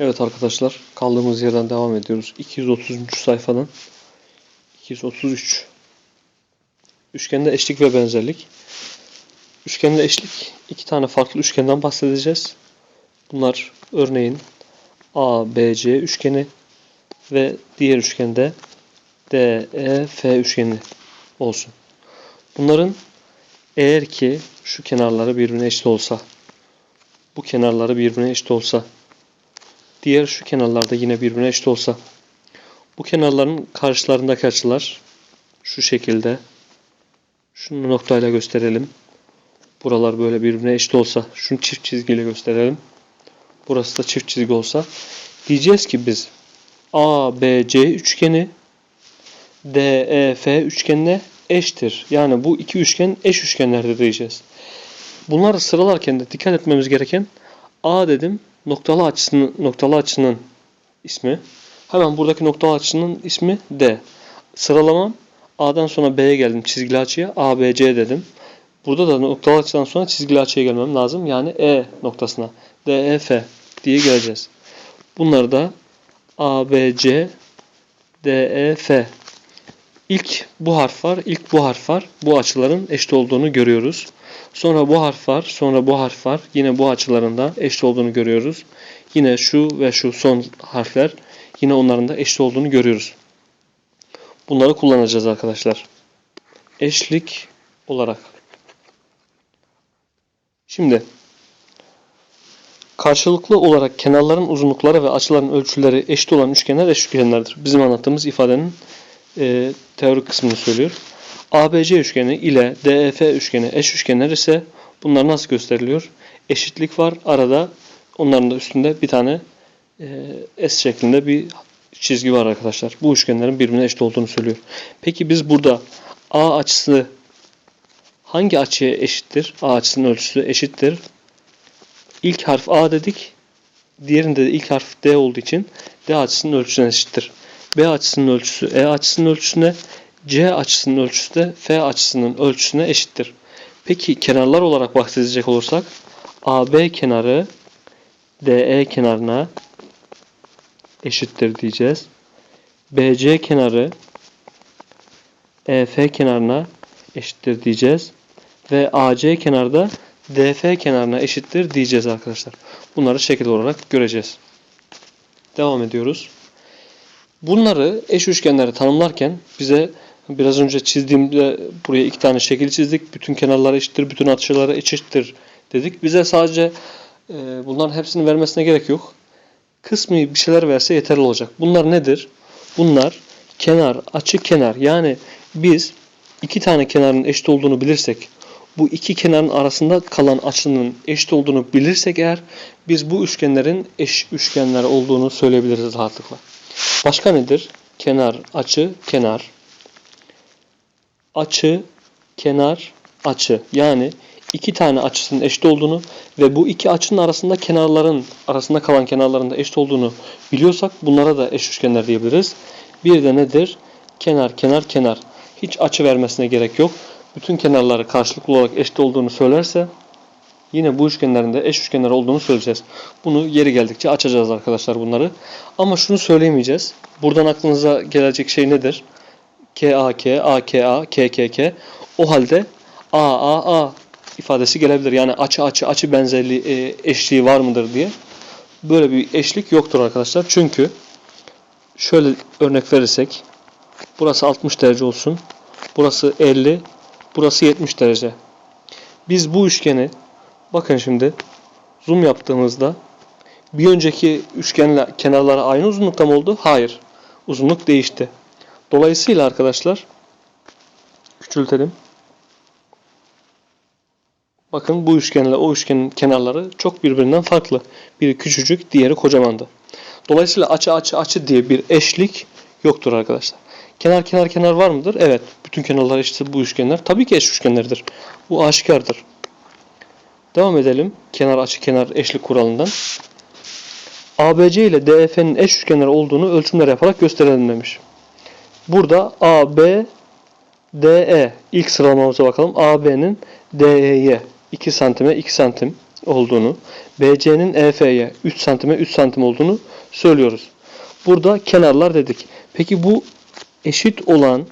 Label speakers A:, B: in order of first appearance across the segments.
A: Evet arkadaşlar kaldığımız yerden devam ediyoruz. 233. sayfadan 233 Üçgende eşlik ve benzerlik. Üçgende eşlik iki tane farklı üçgenden bahsedeceğiz. Bunlar örneğin ABC üçgeni ve diğer üçgende DEF üçgeni olsun. Bunların eğer ki şu kenarları birbirine eşit olsa bu kenarları birbirine eşit olsa Diğer şu kenarlarda yine birbirine eşit olsa. Bu kenarların karşılarındaki açılar şu şekilde. Şunu noktayla gösterelim. Buralar böyle birbirine eşit olsa. Şunu çift çizgiyle gösterelim. Burası da çift çizgi olsa. Diyeceğiz ki biz ABC üçgeni DEF üçgenine eşittir. Yani bu iki üçgen eş üçgenlerdir diyeceğiz. Bunları sıralarken de dikkat etmemiz gereken A dedim noktalı açısının noktalı açının ismi. Hemen buradaki noktalı açının ismi D. Sıralamam A'dan sonra B'ye geldim çizgili açıya ABC dedim. Burada da noktalı açıdan sonra çizgili açıya gelmem lazım. Yani E noktasına DEF diye geleceğiz. Bunları da ABC DEF İlk bu harf var, ilk bu harf var. Bu açıların eşit olduğunu görüyoruz. Sonra bu harf var, sonra bu harf var. Yine bu açıların da eşit olduğunu görüyoruz. Yine şu ve şu son harfler yine onların da eşit olduğunu görüyoruz. Bunları kullanacağız arkadaşlar. Eşlik olarak. Şimdi karşılıklı olarak kenarların uzunlukları ve açıların ölçüleri eşit olan üçgenler eş üçgenlerdir. Bizim anlattığımız ifadenin e, teorik kısmını söylüyor. ABC üçgeni ile DEF üçgeni eş üçgenler ise bunlar nasıl gösteriliyor? Eşitlik var. Arada onların da üstünde bir tane e, S şeklinde bir çizgi var arkadaşlar. Bu üçgenlerin birbirine eşit olduğunu söylüyor. Peki biz burada A açısı hangi açıya eşittir? A açısının ölçüsü eşittir. İlk harf A dedik. Diğerinde de ilk harf D olduğu için D açısının ölçüsüne eşittir. B açısının ölçüsü E açısının ölçüsüne, C açısının ölçüsü de F açısının ölçüsüne eşittir. Peki kenarlar olarak bahsedecek olursak AB kenarı DE kenarına eşittir diyeceğiz. BC kenarı EF kenarına eşittir diyeceğiz. Ve AC kenarı da DF kenarına eşittir diyeceğiz arkadaşlar. Bunları şekil olarak göreceğiz. Devam ediyoruz. Bunları eş üçgenleri tanımlarken bize biraz önce çizdiğimde buraya iki tane şekil çizdik. Bütün kenarları eşittir, bütün açıları eşittir dedik. Bize sadece e, bunların hepsini vermesine gerek yok. Kısmi bir şeyler verse yeterli olacak. Bunlar nedir? Bunlar kenar, açı, kenar. Yani biz iki tane kenarın eşit olduğunu bilirsek, bu iki kenarın arasında kalan açının eşit olduğunu bilirsek eğer biz bu üçgenlerin eş üçgenler olduğunu söyleyebiliriz rahatlıkla. Başka nedir? Kenar, açı, kenar. Açı, kenar, açı. Yani iki tane açısının eşit olduğunu ve bu iki açının arasında kenarların arasında kalan kenarların da eşit olduğunu biliyorsak bunlara da eş üçgenler diyebiliriz. Bir de nedir? Kenar, kenar, kenar. Hiç açı vermesine gerek yok. Bütün kenarları karşılıklı olarak eşit olduğunu söylerse Yine bu üçgenlerin de eş üçgenler olduğunu söyleyeceğiz. Bunu yeri geldikçe açacağız arkadaşlar bunları. Ama şunu söyleyemeyeceğiz. Buradan aklınıza gelecek şey nedir? KAK, AKA, KKK. O halde AAA ifadesi gelebilir. Yani açı açı açı benzerliği e, eşliği var mıdır diye. Böyle bir eşlik yoktur arkadaşlar. Çünkü şöyle örnek verirsek burası 60 derece olsun. Burası 50, burası 70 derece. Biz bu üçgeni Bakın şimdi zoom yaptığımızda bir önceki üçgenle kenarları aynı uzunlukta mı oldu? Hayır. Uzunluk değişti. Dolayısıyla arkadaşlar küçültelim. Bakın bu üçgenle o üçgenin kenarları çok birbirinden farklı. Biri küçücük, diğeri kocamandı. Dolayısıyla açı açı açı diye bir eşlik yoktur arkadaşlar. Kenar kenar kenar var mıdır? Evet. Bütün kenarlar eşitse bu üçgenler. Tabii ki eş üçgenlerdir. Bu aşikardır. Devam edelim. Kenar açı kenar eşlik kuralından. ABC ile DF'nin eş üçgenler olduğunu ölçümler yaparak gösterelim demiş. Burada AB DE ilk sıralamamıza bakalım. AB'nin DE'ye 2 santime 2 santim olduğunu, BC'nin EF'ye 3 santime 3 santim olduğunu söylüyoruz. Burada kenarlar dedik. Peki bu eşit olan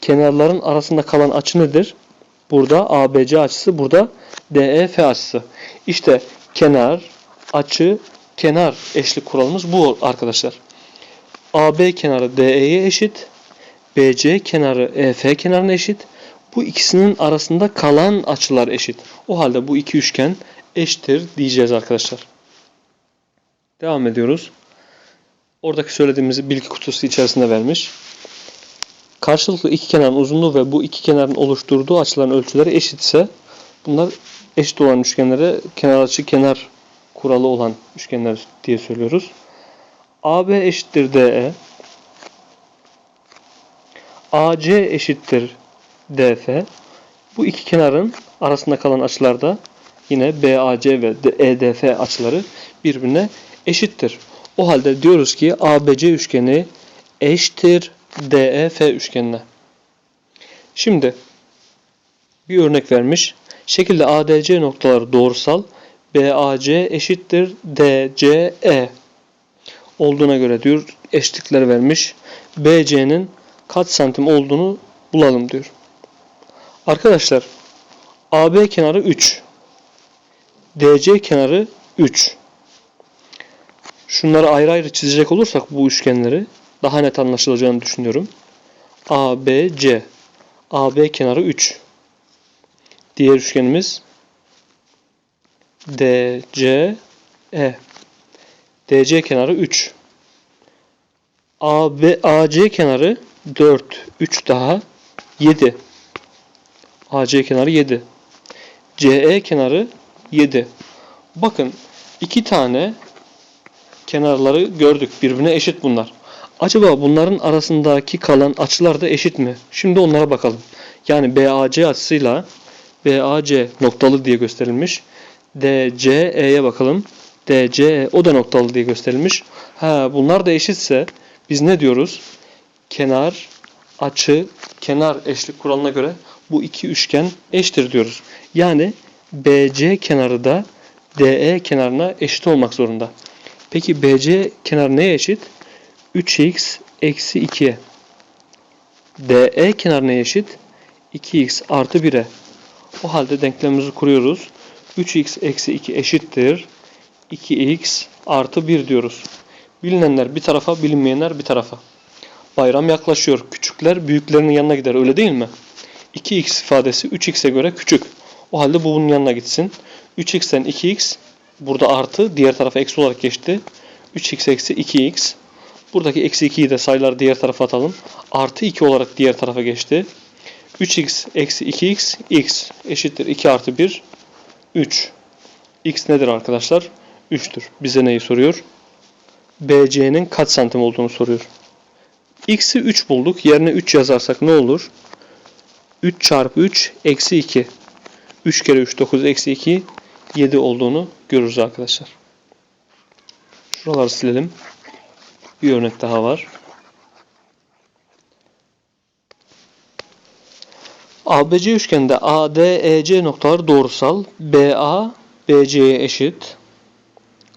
A: kenarların arasında kalan açı nedir? Burada ABC açısı, burada DEF açısı. İşte kenar, açı, kenar eşlik kuralımız bu arkadaşlar. AB kenarı DE'ye eşit. BC kenarı EF kenarına eşit. Bu ikisinin arasında kalan açılar eşit. O halde bu iki üçgen eşittir diyeceğiz arkadaşlar. Devam ediyoruz. Oradaki söylediğimizi bilgi kutusu içerisinde vermiş. Karşılıklı iki kenarın uzunluğu ve bu iki kenarın oluşturduğu açıların ölçüleri eşitse bunlar eşit olan üçgenlere kenar açı kenar kuralı olan üçgenler diye söylüyoruz. AB eşittir DE. AC eşittir DF. Bu iki kenarın arasında kalan açılarda yine BAC ve EDF açıları birbirine eşittir. O halde diyoruz ki ABC üçgeni eşittir DEF üçgenine. Şimdi bir örnek vermiş. Şekilde ADC noktaları doğrusal BAC eşittir DCE olduğuna göre diyor eşitlikler vermiş. BC'nin kaç santim olduğunu bulalım diyor. Arkadaşlar AB kenarı 3. DC kenarı 3. Şunları ayrı ayrı çizecek olursak bu üçgenleri daha net anlaşılacağını düşünüyorum. ABC. AB kenarı 3. Diğer üçgenimiz DCE. DC kenarı 3. AB, AC kenarı 4. 3 daha 7. AC kenarı 7. CE kenarı 7. Bakın iki tane kenarları gördük. Birbirine eşit bunlar. Acaba bunların arasındaki kalan açılar da eşit mi? Şimdi onlara bakalım. Yani BAC açısıyla BAC noktalı diye gösterilmiş. DCE'ye bakalım. DCE o da noktalı diye gösterilmiş. Ha bunlar da eşitse biz ne diyoruz? Kenar, açı, kenar eşlik kuralına göre bu iki üçgen eşittir diyoruz. Yani BC kenarı da DE kenarına eşit olmak zorunda. Peki BC kenarı neye eşit? 3x eksi 2'ye. DE kenarı neye eşit? 2x artı 1'e. O halde denklemimizi kuruyoruz. 3x eksi 2 eşittir. 2x artı 1 diyoruz. Bilinenler bir tarafa, bilinmeyenler bir tarafa. Bayram yaklaşıyor. Küçükler büyüklerinin yanına gider. Öyle değil mi? 2x ifadesi 3x'e göre küçük. O halde bu bunun yanına gitsin. 3x'ten 2x burada artı diğer tarafa eksi olarak geçti. 3x eksi 2x. Buradaki eksi 2'yi de sayılar diğer tarafa atalım. Artı 2 olarak diğer tarafa geçti. 3x eksi 2x x eşittir 2 artı 1 3. x nedir arkadaşlar? 3'tür. Bize neyi soruyor? BC'nin kaç santim olduğunu soruyor. X'i 3 bulduk. Yerine 3 yazarsak ne olur? 3 çarpı 3 eksi 2. 3 kere 3 9 eksi 2 7 olduğunu görürüz arkadaşlar. Şuraları silelim. Bir örnek daha var. ABC üçgende AD, EC noktaları doğrusal. BA, BC'ye eşit.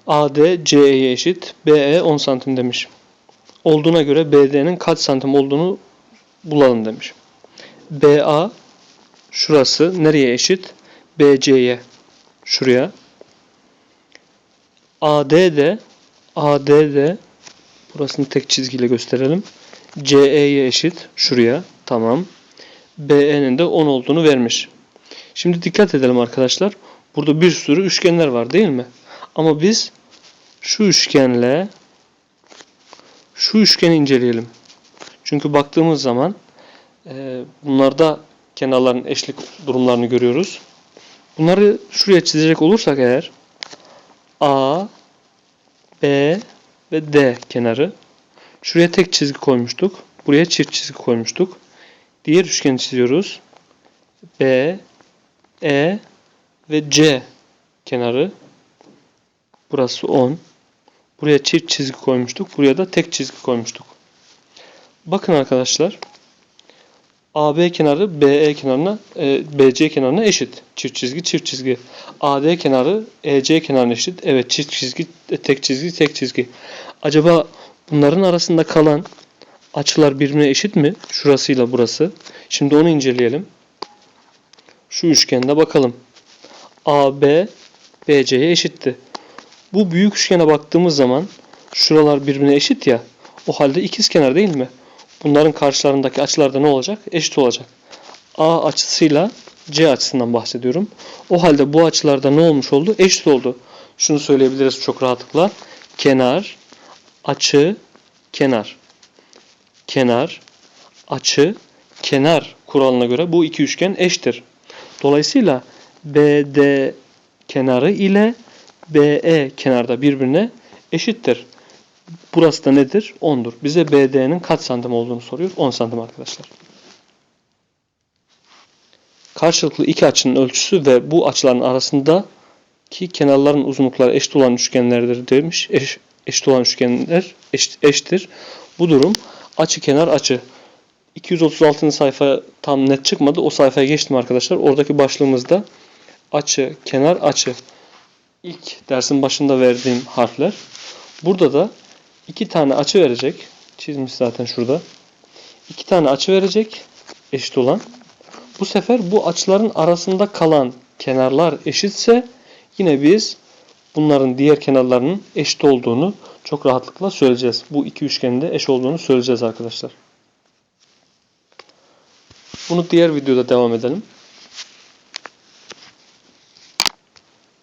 A: AD, CE'ye eşit. BE 10 santim demiş. Olduğuna göre BD'nin kaç santim olduğunu bulalım demiş. BA şurası nereye eşit? BC'ye. Şuraya. AD de AD de burasını tek çizgiyle gösterelim. CE'ye eşit. Şuraya. Tamam. BE'nin de 10 olduğunu vermiş. Şimdi dikkat edelim arkadaşlar. Burada bir sürü üçgenler var değil mi? Ama biz şu üçgenle şu üçgeni inceleyelim. Çünkü baktığımız zaman e, bunlarda kenarların eşlik durumlarını görüyoruz. Bunları şuraya çizecek olursak eğer A, B ve D kenarı. Şuraya tek çizgi koymuştuk. Buraya çift çizgi koymuştuk. Diğer üçgeni çiziyoruz. B, E ve C kenarı. Burası 10. Buraya çift çizgi koymuştuk. Buraya da tek çizgi koymuştuk. Bakın arkadaşlar. AB kenarı BE kenarına, e, BC kenarına eşit. Çift çizgi, çift çizgi. AD kenarı EC kenarına eşit. Evet, çift çizgi, e, tek çizgi, tek çizgi. Acaba bunların arasında kalan açılar birbirine eşit mi? Şurasıyla burası. Şimdi onu inceleyelim. Şu üçgende bakalım. AB BC'ye eşitti. Bu büyük üçgene baktığımız zaman şuralar birbirine eşit ya. O halde ikizkenar değil mi? Bunların karşılarındaki açılar da ne olacak? Eşit olacak. A açısıyla C açısından bahsediyorum. O halde bu açılarda ne olmuş oldu? Eşit oldu. Şunu söyleyebiliriz çok rahatlıkla. Kenar, açı, kenar. Kenar, açı, kenar kuralına göre bu iki üçgen eşittir. Dolayısıyla BD kenarı ile BE kenarda birbirine eşittir. Burası da nedir? 10'dur. Bize BD'nin kaç santim olduğunu soruyor. 10 santim arkadaşlar. Karşılıklı iki açının ölçüsü ve bu açıların arasındaki kenarların uzunlukları eşit olan üçgenlerdir demiş. Eş, eşit olan üçgenler eşit, eşittir. Bu durum açı kenar açı. 236. sayfa tam net çıkmadı. O sayfaya geçtim arkadaşlar. Oradaki başlığımızda açı, kenar, açı. İlk dersin başında verdiğim harfler. Burada da iki tane açı verecek. Çizmiş zaten şurada. İki tane açı verecek. Eşit olan. Bu sefer bu açıların arasında kalan kenarlar eşitse yine biz bunların diğer kenarlarının eşit olduğunu çok rahatlıkla söyleyeceğiz. Bu iki üçgenin de eş olduğunu söyleyeceğiz arkadaşlar. Bunu diğer videoda devam edelim.